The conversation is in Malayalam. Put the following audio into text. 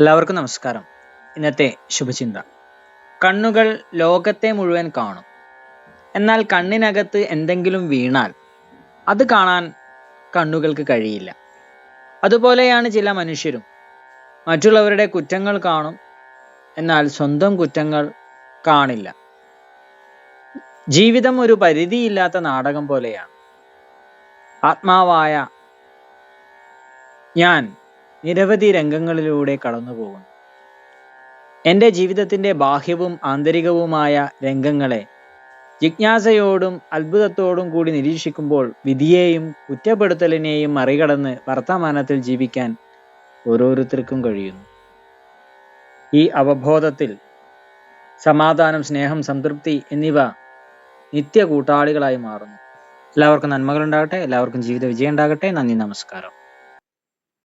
എല്ലാവർക്കും നമസ്കാരം. ഇന്നത്തെ ശുഭചിന്ത. കണ്ണുകൾ ലോകത്തെ മുഴുവൻ കാണും. എന്നാൽ കണ്ണിനകത്ത് എന്തെങ്കിലും വീണാൽ അത് കാണാൻ കണ്ണുകൾക്ക് കഴിയില്ല. അതുപോലെയാണ് ചില മനുഷ്യരും. മറ്റുള്ളവരുടെ കുറ്റങ്ങൾ കാണും. എന്നാൽ സ്വന്തം കുറ്റങ്ങൾ കാണില്ല. ജീവിതം ഒരു പരിധിയില്ലാത്ത നാടകം പോലെയാണ്. ആത്മാവായ ഞാൻ നിരവധി രംഗങ്ങളിലൂടെ കടന്നു പോകുന്നു എന്റെ ജീവിതത്തിന്റെ ബാഹ്യവും ആന്തരികവുമായ രംഗങ്ങളെ ജിജ്ഞാസയോടും അത്ഭുതത്തോടും കൂടി നിരീക്ഷിക്കുമ്പോൾ വിധിയെയും കുറ്റപ്പെടുത്തലിനെയും മറികടന്ന് വർത്തമാനത്തിൽ ജീവിക്കാൻ ഓരോരുത്തർക്കും കഴിയുന്നു. ഈ അവബോധത്തിൽ സമാധാനം സ്നേഹം സംതൃപ്തി എന്നിവ നിത്യ കൂട്ടാളികളായി മാറുന്നു. എല്ലാവർക്കും നന്മകൾ ഉണ്ടാകട്ടെ എല്ലാവർക്കും ജീവിത വിജയം ഉണ്ടാകട്ടെ നന്ദി നമസ്കാരം.